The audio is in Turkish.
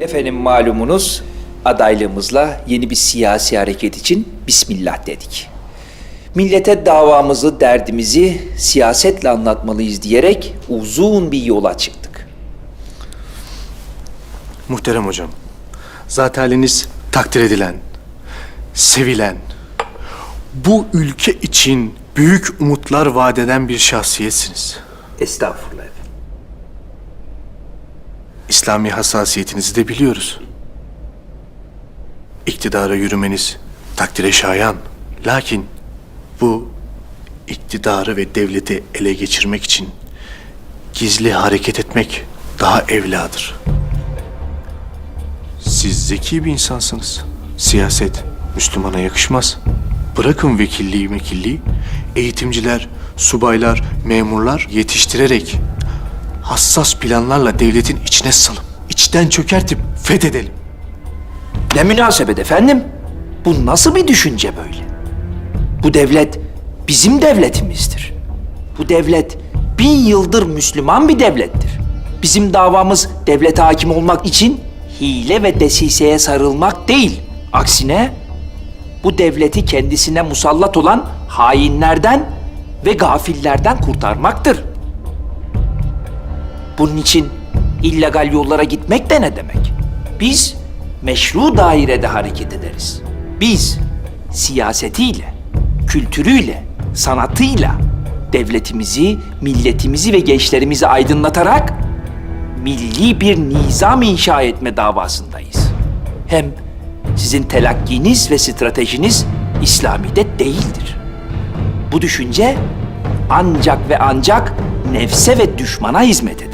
Efendim malumunuz adaylığımızla yeni bir siyasi hareket için Bismillah dedik. Millete davamızı, derdimizi siyasetle anlatmalıyız diyerek uzun bir yola çıktık. Muhterem hocam, zat haliniz takdir edilen, sevilen, bu ülke için büyük umutlar vaat eden bir şahsiyetsiniz. Estağfurullah efendim. İslami hassasiyetinizi de biliyoruz. İktidara yürümeniz takdire şayan. Lakin bu iktidarı ve devleti ele geçirmek için gizli hareket etmek daha evladır. Siz zeki bir insansınız. Siyaset Müslümana yakışmaz. Bırakın vekilliği mekilliği, eğitimciler, subaylar, memurlar yetiştirerek hassas planlarla devletin içine salım. içten çökertip fethedelim. Ne münasebet efendim? Bu nasıl bir düşünce böyle? Bu devlet bizim devletimizdir. Bu devlet bin yıldır Müslüman bir devlettir. Bizim davamız devlete hakim olmak için hile ve desiseye sarılmak değil. Aksine bu devleti kendisine musallat olan hainlerden ve gafillerden kurtarmaktır. Bunun için illegal yollara gitmek de ne demek? Biz meşru dairede hareket ederiz. Biz siyasetiyle, kültürüyle, sanatıyla devletimizi, milletimizi ve gençlerimizi aydınlatarak milli bir nizam inşa etme davasındayız. Hem sizin telakkiniz ve stratejiniz İslami'de değildir. Bu düşünce ancak ve ancak nefse ve düşmana hizmet eder.